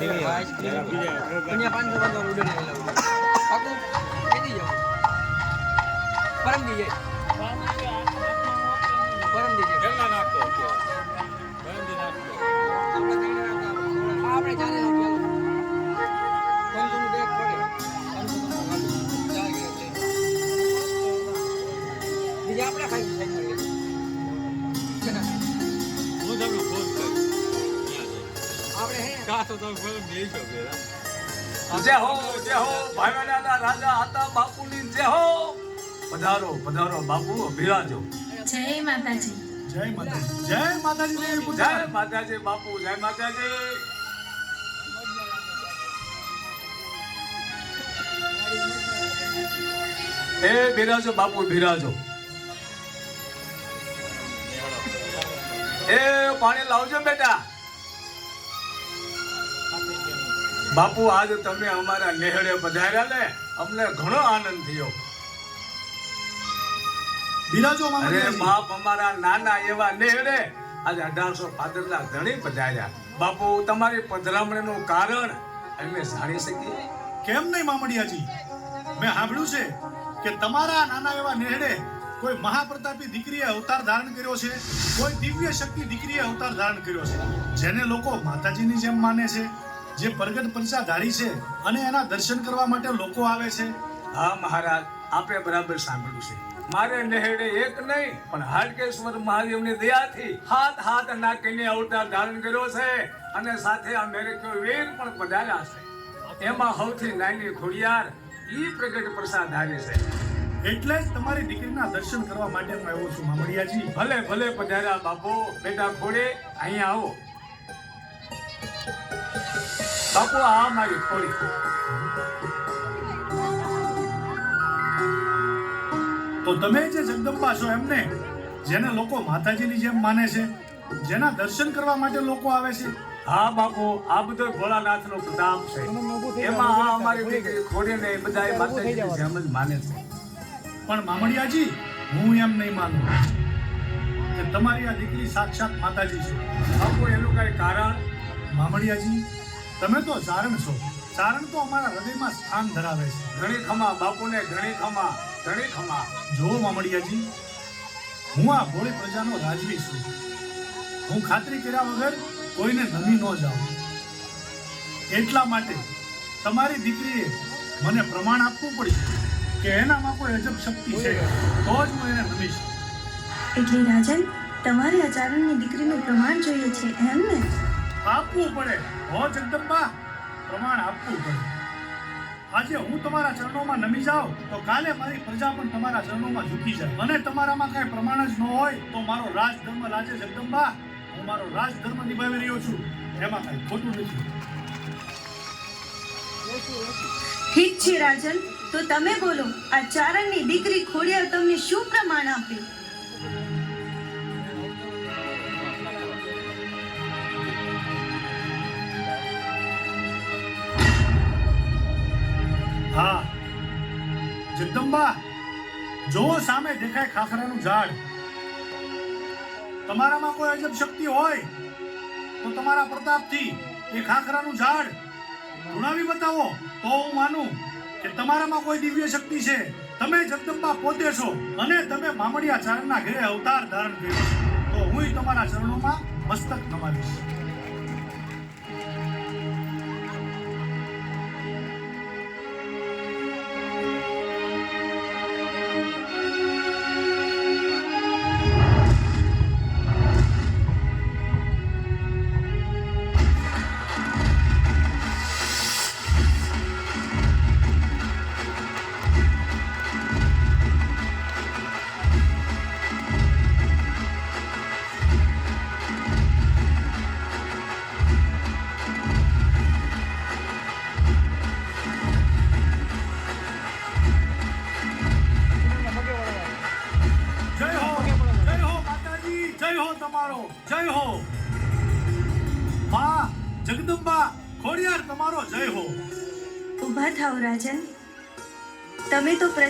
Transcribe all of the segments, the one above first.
અહીંયા પાંચસો પાંચસો ઉડે પાકું કીધી જાવ પરમ દી જાય પરમ દીજે આપણે ચાલે બીજા આપણે ખાઈ હું કરીશ તો જય હો જય હો ભાઈવાડાના રાજા હતા બાપુની જય હો. પધારો પધારો બાપુ બિરાજો. જય માતાજી. જય માતાજી. જય માતાજી જય માતાજી બાપુ જય માતાજી. એ બિરાજો બાપુ બિરાજો. એ પાણી લાવજો બેટા. બાપુ આજ તમે અમારા નેહડે પધાર્યા ને અમને ઘણો આનંદ થયો. બિરાજો અરે બાપ અમારા નાના એવા નેહડે આજે અઢારસો પાદરના ધણી પધાર્યા. બાપુ તમારી પધરામણીનું કારણ અમે જાણી શકીએ? કેમ નહીં મામડિયાજી? મેં સાંભળ્યું છે કે તમારા નાના એવા નેહડે કોઈ મહાપ્રતાપી દીકરીએ અવતાર ધારણ કર્યો છે કોઈ દિવ્ય શક્તિ દીકરીએ અવતાર ધારણ કર્યો છે જેને લોકો માતાજીની જેમ માને છે. જે પ્રગટ પંચાધારી છે અને એના દર્શન કરવા માટે લોકો આવે છે? હા મહારાજ આપે બરાબર સાંભળ્યું છે. મારે નહેડે એક નહીં પણ હાટકેશ્વર મહાદેવની દયાથી હાથ હાથ નાખીને અવતાર ધારણ કર્યો છે અને સાથે આ મેરેક્યો વીર પણ પધાર્યા છે. એમાં સૌથી નાની ખોડિયાર ઈ પ્રગટ પ્રસાદ ધારી છે. એટલે જ તમારી દીકરીના દર્શન કરવા માટે હું આવ્યો છું મામડિયાજી ભલે ભલે પધાર્યા બાપુ બેટા ખોડે અહીંયા આવો. બાપુ આ મારી ખોડી તો તમે જે જગદંબા છો એમને જેને લોકો માતાજીની જેમ માને છે જેના દર્શન કરવા માટે લોકો આવે છે? હા બાપુ આ બધો ભોળાનાથ નો પ્રતાપ છે. એમાં આ અમારી દીકરી ખોડે ને એ બધા માતાજીની જેમ જ માને છે. પણ મામડિયાજી હું એમ નહીં માનું કે તમારી આ દીકરી સાક્ષાત માતાજી છે. બાપુ એનું કઈ કારણ? મામડિયાજી તમે તો ચારણ છો. ચારણ તો અમારા હૃદયમાં સ્થાન ધરાવે છે. ઘણી ખમા બાપુને ઘણી ખમા ઘણી ખમા જો મામડિયાજી હું આ ભોળી પ્રજાનો રાજવી છું. હું ખાતરી કર્યા વગર કોઈને નમી ન જાઉં. એટલા માટે તમારી દીકરીએ મને પ્રમાણ આપવું પડશે કે એનામાં કોઈ અજબ શક્તિ છે. તો જ હું એને નમીશ. એટલે રાજન તમારે આચાર્યની દીકરીનું પ્રમાણ જોઈએ છે એમ ને? આપવું પડે. હો જગદંબા, પ્રમાણ આપવું પડે. આજે હું તમારા ચરણોમાં નમી જાઉં, તો કાલે મારી પ્રજા પણ તમારા ચરણોમાં ઝૂકી જાય. અને તમારામાં કાંઈ પ્રમાણ જ ન હોય, તો મારો રાજધર્મ રાજે જગદંબા, હું મારો રાજધર્મ નિભાવી રહ્યો છું. એમાં કાંઈ ખોટું નથી. ઠીક છે, રાજન. તો તમે બોલો, આ ચારણની દીકરી ખોડિયા તમને શું પ્રમાણ આપે? જોવો સામે દેખાય ખાખરાનું ઝાડ, તમારામાં કોઈ અજબ શક્તિ હોય, તો તમારા પ્રતાપથી એ ખાખરાનું ઝાડ ગુણાવી બતાવો. તો હું માનું કે તમારામાં કોઈ દિવ્ય શક્તિ છે. તમે જગદંબા પોતે છો અને તમે મામડિયા ચારણના ઘેરે અવતાર ધારણ કર્યો. તો હું તમારા ચરણોમાં મસ્તક નમાવીશ.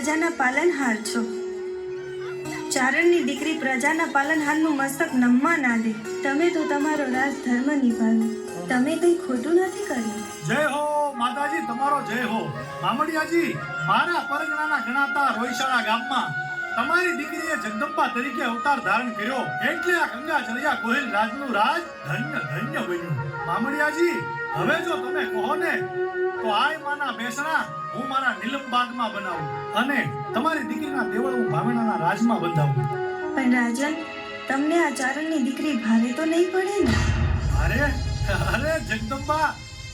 પ્રજાના પાલનહાર છો. ચારણની દીકરી પ્રજાના પાલનહારનું મસ્તક નમવા ના દે. તમે તો તમારો રાજ ધર્મ નિભાવ્યો. તમે કંઈ ખોટું નથી કર્યું? જય હો, માતાજી, તમારો જય હો. મામડિયાજી, મારા પરગણાના ગણાતા રોઈશાળા ગામમાં તમારી દીકરીએ જગદંબા તરીકે અવતાર ધારણ કર્યો. એટલે આ ગંગા ચરિયા ગોહિલ રાજનું રાજ ધન્ય ધન્ય બન્યું. મામડિયાજી, હવે જો તમે કહો ને, તો આય માના બેસણા હું મારા નીલમ બાગમાં બનાવું અને તમારી દીકરીના દેવળ હું ભાવેણાના રાજમાં બંધાવું. પણ રાજન તમને આ ચારણની દીકરી ભારે તો નહીં પડે ને? અરે અરે જગદંબા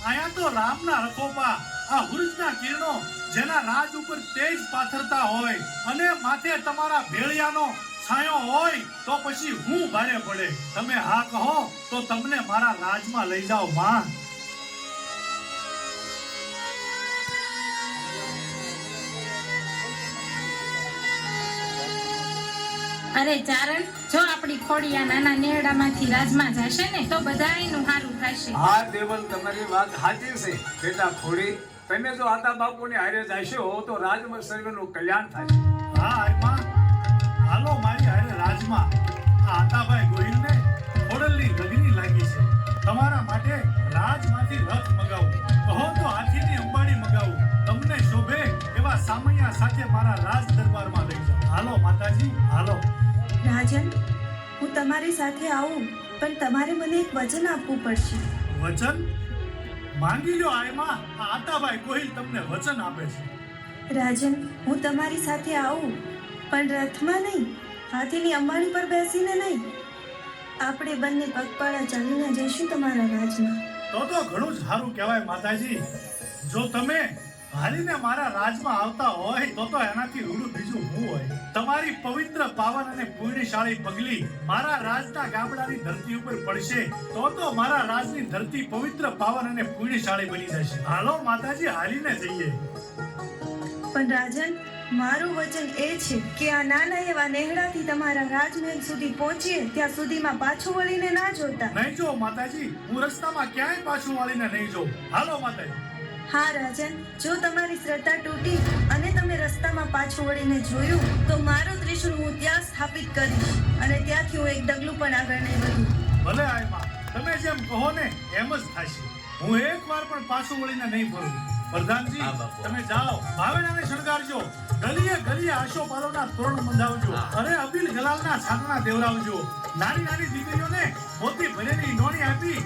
આયા તો રામના રખોપા આ હુરજના કિરણો જેના રાજ ઉપર તેજ પાથરતા હોય અને માથે તમારા ભેળિયાનો છાંયો હોય તો પછી હું ભારે પડે. તમે હા કહો તો તમને મારા રાજમાં લઈ જાઓ માં. અરે ચારણ જો આપણી ખોડિયા નાના નેહડામાંથી રાજમાં જશે ને તો બધાયનું સારું થશે. હા દેવલ તમારી વાત સાચી છે. બેટા ખોડી તમે જો આતા બાપુની હારે જશો તો રાજમાં સર્વનું કલ્યાણ થાય. હા આયમાં. હાલો મારી હારે રાજમાં. આ આતાભાઈ ગોહિલને ખોડલની લગની લાગી છે. તમારા માટે રાજમાંથી રથ મગાવું. કહો તો હાથીની અંબાડી મગાવું. તમને શોભે એવા સામૈયા સાથે મારા રાજ દરબારમાં લઈ જાઓ હાલો માતાજી હાલો. રાજન હું તમારી સાથે આવું પણ તમારે મને એક વચન આપવું પડશે. વચન? માંગી લો આયમાં. આતાભાઈ ગોહિલ તમને વચન આપે છે. રાજન હું તમારી સાથે આવું પણ રથમાં નહીં હાથીની અંબાણી પર બેસીને નહીં. આપણે બંને પગપાળા ચાલીને જઈશું તમારા રાજમાં. તો તો ઘણું જ સારું કહેવાય માતાજી. જો તમે હાલીને મારા રાજમાં આવતા હોય તો તો એનાથી રૂડું બીજું હું હોય. તમારી પવિત્ર પાવન અને પુણ્યશાળી પગલી મારા રાજના ગામડાની ધરતી ઉપર પડશે તો તો મારા રાજની ધરતી પવિત્ર પાવન અને પુણ્યશાળી બની જશે. હાલો માતાજી હાલીને જઈએ. પણ રાજન મારું વચન એ છે કે આ નાના એવા નેહડાથી તમારા રાજમહેલ સુધી પહોંચીએ ત્યાં સુધીમાં પાછું વળીને ના જોતા. નહીં જો માતાજી હું રસ્તામાં ક્યાંય પાછું વળીને નહીં જોઉં. હાલો માતાજી. હા રાજન જો તમારી શ્રદ્ધા તૂટી અને તમે રસ્તામાં પાછું વળીને જોયું તો મારો ત્રિશુલ હું ત્યાં સ્થાપિત કરીશ અને ત્યાંથી હું એક ડગલું પણ આગળ નહીં વધું. ભલે આયમા તમે જેમ કહો ને એમ જ થશે. હું એક વાર પણ પાછું વળીને નહીં ફરું. પ્રધાનજી તમે જાઓ ભાવેણાને શણગારજો. ગલીએ ગલીએ આશો પારોના તોરણ બંધાવજો. અરે અબીલ ગલાલના છાતણા દેવરાવજો નાની નાની દીકરીઓને મોતી ભરેલી નોણી આપી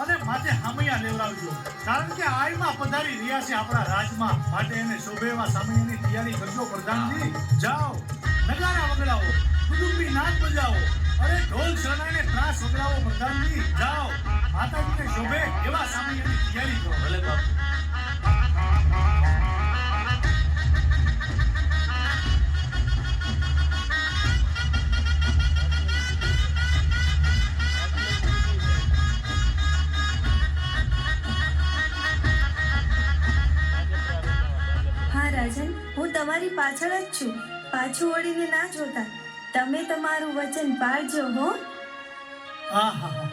અને માથે હામૈયા લેવડાવજો. કારણ કે આયમાં પધારી રહ્યા છે આપણા રાજમાં. માટે એને શોભે એવા સામૈયાની તૈયારી કરજો પ્રધાનજી. જાઓ. નગારા વગડાવો. કુટુંબી નાચ બજાવો. અરે ઢોલ શરણાઈને ત્રાસ વગડાવો પ્રધાનજી. જાઓ. માતાજીને શોભે એવા સામૈયાની તૈયારી કરો. ભલે બાપુ. પાછળ જ છું. પાછું વળીને ના જોતા. તમે તમારું વચન પાળજો, હો. આહા.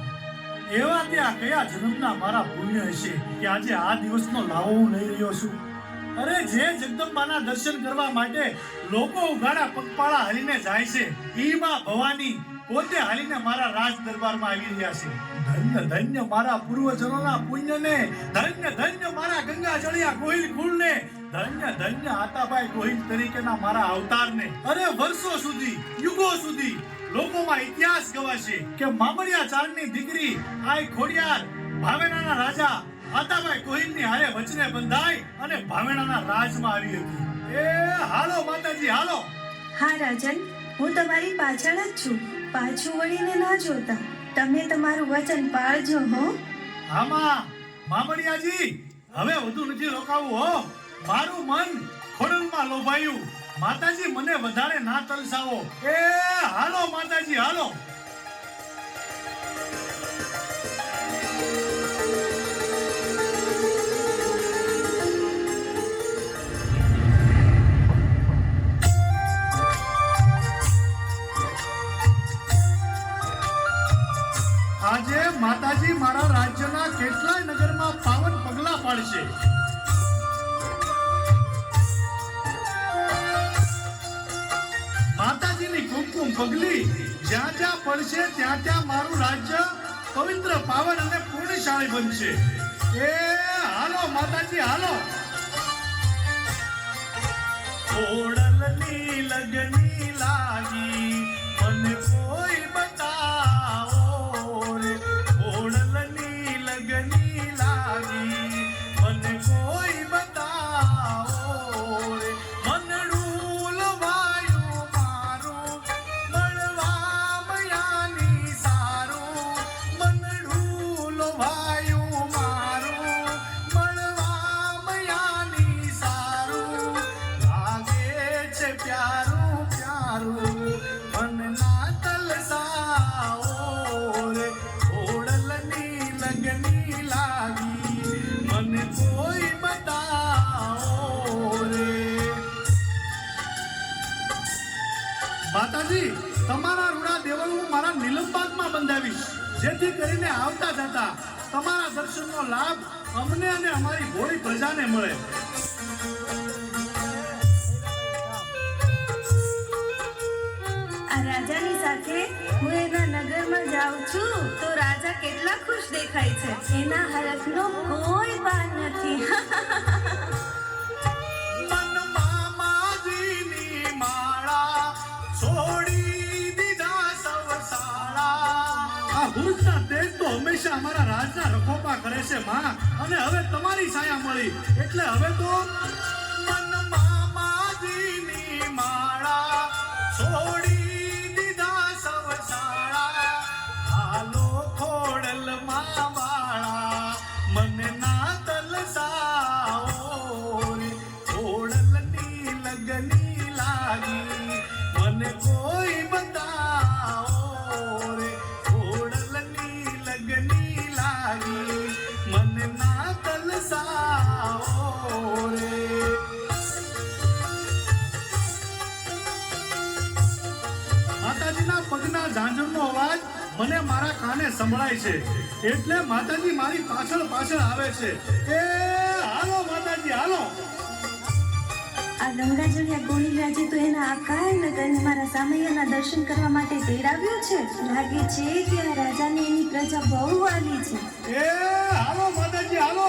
એવા ત્યાં કયા જન્મના મારા પુણ્ય હશે કે આજે આ દિવસનો લાવો હું લઈ રહ્યો છું? અરે, જે જગદંબાના દર્શન કરવા માટે લોકો ઉઘાડા પગપાળા હાલીને જાય છે, ઈ ભવાની. પોતે હાલીને મારા રાજ દરબારમાં આવી રહ્યા છે. ધન્ય ધન્ય મારા પૂર્વજનોના પુણ્યને, ધન્ય ધન્ય મારા ગંગા જળિયા ગોહિલ કુળને ધન્ય ધન્ય આતાભાઈ ગોહિલ તરીકેના મારા અવતારને. અરે વર્ષો સુધી યુગો સુધી લોકોમાં ઇતિહાસ ગવાશે કે મામડિયા ચારની દીકરી આય ખોડિયાર ભાવેણાના રાજા આતાભાઈ કોહિલની હારે વચને બંધાઈ અને ભાવેણાના રાજમાં આવી હતી. એ હાલો માતાજી હાલો. હા રાજન હું તમારી પાછળ જ છું. પાછું વળીને ના જોતા. તમે તમારું વચન પાળજો હો. આમાં મામડિયાજી હવે વધુ નથી રોકાવું હો. મારું મન ખોડલમાં લોભાયું. માતાજી, મને વધારે ના તલસાવો. એ, હાલો માતાજી, હાલો. આજે માતાજી મારા રાજ્યના કેટલાય નગરમાં પાવન પગલા પાડશે. માતાજીની પગલી જ્યાં જ્યાં પડશે ત્યાં ત્યાં મારું રાજ્ય પવિત્ર પાવન અને પૂર્ણશાળી બનશે. એ, હાલો માતાજી, હાલો. ઓડલની લગની લાગી, મને કોઈ બતાવો જેથી કરીને આવતા જતા તમારા દર્શનનો લાભ અમને અને અમારી ભોળી પ્રજાને મળે. આ રાજાની સાથે હું એના નગરમાં જાઉં છું, તો રાજા કેટલા ખુશ દેખાય છે. એના હરખનો કોઈ પાર નથી. અમારા રાજના રખોપા કરે છે માં. અને હવે તમારી છાયા મળી. એટલે હવે તો સંભળાય છે. એટલે માતાજી મારી પાછળ પાછળ આવે છે. એ હાલો માતાજી હાલો. આ ગંગાજળિયા ગોહિલ રાજે તો એના આકાર નગરને મારા સામૈયાના દર્શન કરવા માટે તેડાવ્યો છે. લાગે છે કે આ રાજાને એની પ્રજા બહુ વાલી છે. એ હાલો માતાજી હાલો.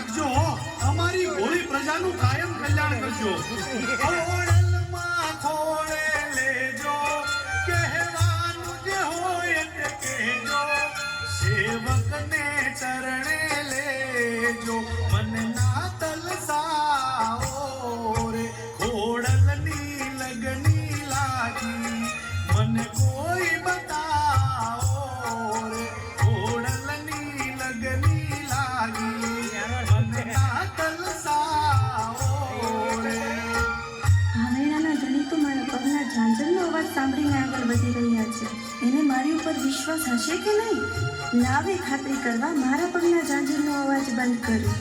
રાખજો અમારી ભોળી પ્રજાનું કાયમ કલ્યાણ કરજો. લેજો, કહેવાનું જે હોય તે કહેજો. સેવકને ચરણે લેજો. વિશ્વાસ હશે કે નહીં? લાવે ખાતરી કરવા, મારા પગના ઝાંઝરનો અવાજ બંધ કર્યો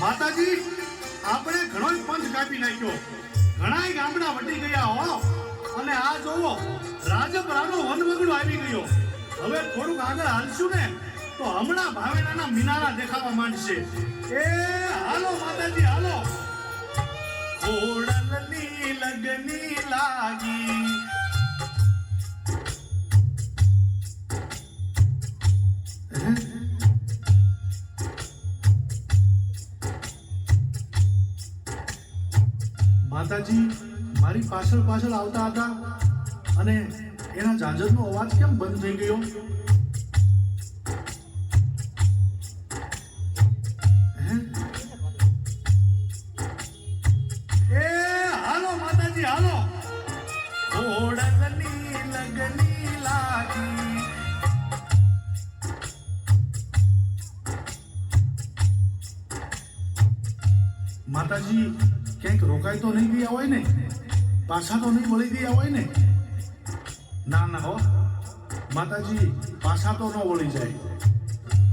માતાજી, આપણે ઘણો જ પંચ કાપી નાખ્યો. ઘણાય ગામડા વટી ગયા હો. અને આ જોવો, રાજપરાનો વનવગડો આવી ગયો. હવે થોડુંક આગળ હાલશું ને, તો હમણાં ભાવેણાના મિનારા દેખાવા માંડશે. એ, હાલો માતાજી, હાલો. ખોડલની લગની લાગી પાછળ પાછળ આવતા હતા અને એના ઝાંઝરનો અવાજ કેમ બંધ થઈ ગયો? માતાજી, ક્યાંક રોકાઈ તો નહીં ગયા હોય ને? પાછા તો નહીં વળી ગયા હોય ને. ના ના, હો. માતાજી, પાછા તો ન વળી જાય.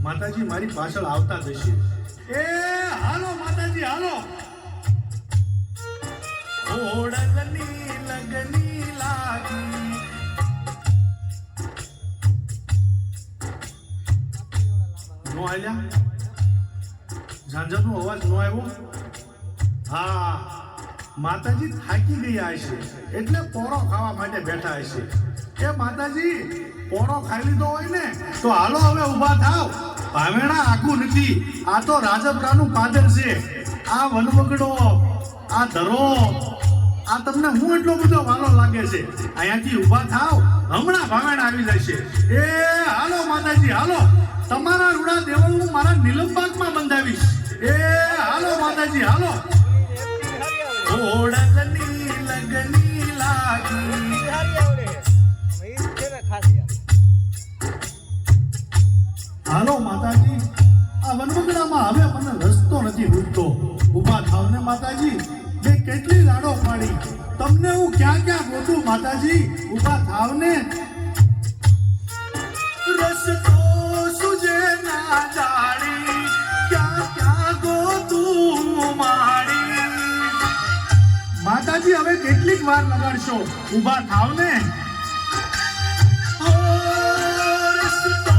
માતાજી, મારી પાછળ આવતા જશે એ, હાલો, માતાજી, હાલો. ઓડલની લગની લાગી. નો આલ્યા ઝાંઝરનો અવાજ નો આવ્યો? હા. માતાજી થાકી ગયા હશે. એટલે પોળો ખાવા માટે બેઠા હશે. એ માતાજી, પોળો ખાઈ લીધો હોય ને, તો હાલો હવે ઊભા થાવ. ભાવેણા આખું નથી. આ તો રાજપરાનું પાદર છે. આ વનવગડો, આ ધરો, આ તમને હું એટલો બધો વાલો લાગે છે? અહીંયાથી ઊભા થાવ. હમણાં ભાવેણા આવી જશે. એ, હાલો માતાજી, હાલો. તમારા રૂડા દેવળ હું મારા નીલમબાગમાં બંધાવીશ. એ, હાલો માતાજી, હાલો. હાલો માતાજી. આ વનવગડામાં હવે મને રસ્તો નથી ભૂલતો ઊભા થાવ ને માતાજી. મેં કેટલી લાડો પાડી. તમને હું ક્યાં ક્યાં ગોતું માતાજી? ઊભા થાવ ને. રસ્તો સુજે ના જાણી ક્યાં ક્યાં ગોતું મારી? માતાજી હવે કેટલીક વાર લગાડશો? ઊભા થાવ ને. ઓ, રસ્તો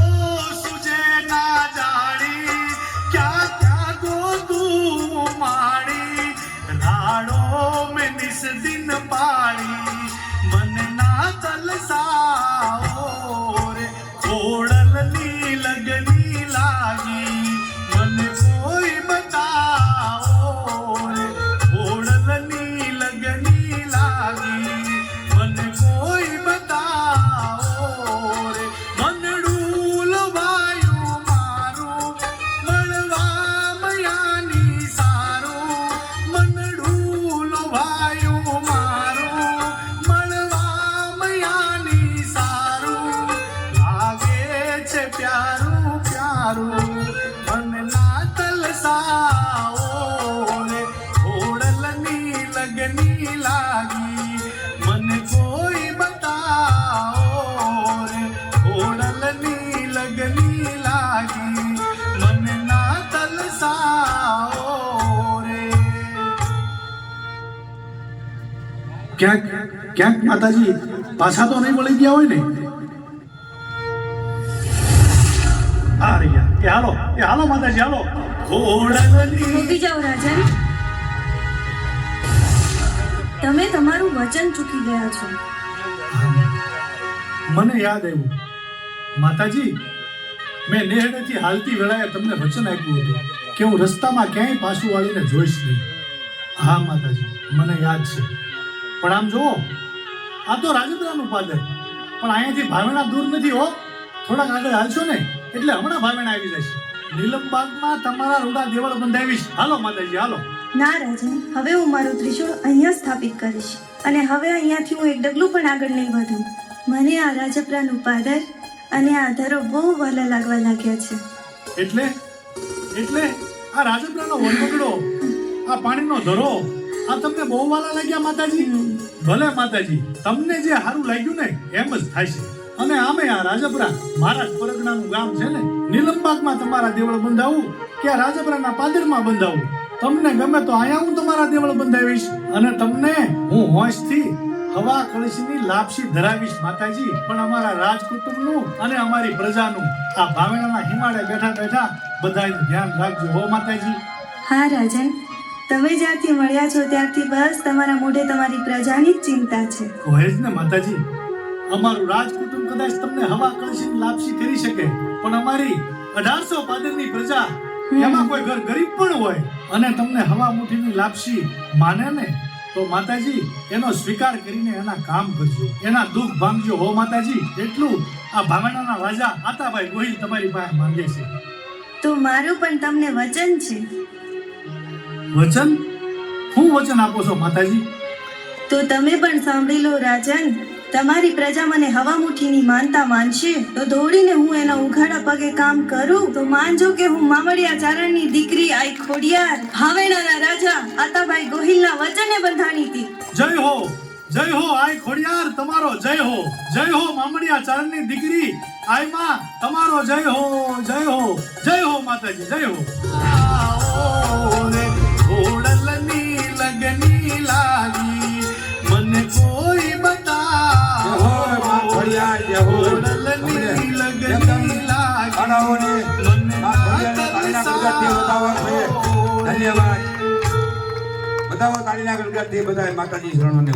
પ્યારું મનના તલસાઓ રે ઓડલની લગની લાગી. મને કોઈ બતાવો રે ઓડલની લગની લાગી. મને ના તલસાઓ રે ક્યાંક ક્યાંક માતાજી પાછા તો નહીં મળી ગયા હોય ને? હાલો એ હાલો માતાજી હાલો. ઘોડલની જાઓ રાજન. તમે તમારું વચન ચૂકી ગયા છો. મને યાદ આવ્યું. માતાજી મેં નેહડેથી હાલતી વેળાએ તમને વચન આપ્યું હતું કે હું રસ્તામાં ક્યાંય પાછું વાળીને જોઈશ નહીં. હા માતાજી મને યાદ છે. પણ આમ જુઓ આ તો રાજેન્દ્રનું પાદર. પણ અહીંયાથી ભાવના દૂર નથી હો થોડાક આગળ હાલશો ને? એટલે હમણાં ભાવેણ આવી જશે. નીલમબાગમાં તમારા રૂડા દેવળ બંધાવીશ. હાલો માતાજી હાલો. ના રાજન હવે હું મારું ત્રિશુળ અહીંયા સ્થાપિત કરીશ. અને હવે અહીંયાથી હું એક ડગલું પણ આગળ નહીં વધું. મને આ રાજપરાનું પાદર અને આ ધરો બહુ વહાલા લાગવા લાગ્યા છે. એટલે? એટલે? આ રાજપરાનો વનવગડો આ પાણીનો ધરો. આ તમને બહુ વાલા લાગ્યા માતાજી? ભલે માતાજી તમને જે સારું લાગ્યું ને એમ જ થાય છે. અને આમે આ રાજપરા મારા પરગણાનું ગામ છે ને નીલમબાગમાં તમારા દેવળ બંધાવું કે આ રાજપરાના પાદરમાં બંધાવું? તમને ગમે તો અહીંયા હું તમારા દેવળ બંધાવીશ અને તમને હું હોંશથી હવા કળશની લાપસી ધરાવીશ માતાજી. પણ અમારા રાજકુટુંબનું અને અમારી પ્રજાનું આ ભાવેણાના હિમાળે બેઠા બેઠા બધાનું ધ્યાન રાખજો હો માતાજી. હા રાજન તમે જ્યાંથી મળ્યા છો ત્યાંથી બસ તમારા મોઢે તમારી પ્રજાની જ ચિંતા છે. હોય જ ને માતાજી. અમારું રાજકુટુંબ કદાચ તમને હવા કળશીની લાપસી કરી શકે. પણ અમારી અઢારસો પાદરની પ્રજા એમાં કોઈ ઘર ગરીબ પણ હોય અને તમને હવા મુઠીની લાપસી માને ને તો માતાજી એનો સ્વીકાર કરીને એના કામ કરજો. એના દુઃખ ભાંગજો હો માતાજી. એટલું આ ભાવનાના રાજા આતાભાઈ ગોહિલ તમારી પાસે માંગે છે. તો મારું પણ તમને વચન છે. વચન? હું વચન આપો છો માતાજી? તો તમે પણ સાંભળી લો રાજન. તમારી પ્રજા મને હવા મુઠ્ઠીની માનતા માનશે? તો દોડીને હું એના ઉઘાડા પગે કામ કરું? તો માનજો કે હું મામડિયા ચારણની દીકરી આઈ ખોડિયાર. ભાવેણાના રાજા આતાભાઈ ગોહિલના વચને બંધાણી હતી. જય હો જય હો આય ખોડિયાર તમારો જય હો. જય હો મામડિયા ચારણની દીકરી આયમાં તમારો જય હો જય હો. જય હો માતાજી જય હો. ઓડલની લગની લાગી ખોડિયાર, જય હો. ઘોડલની લગની લાગી ખાડાઓને મને માં ખોડિયારને બતાવવા. ધન્યવાદ વધાવો તાળીના બધાય માતાજી શરણોને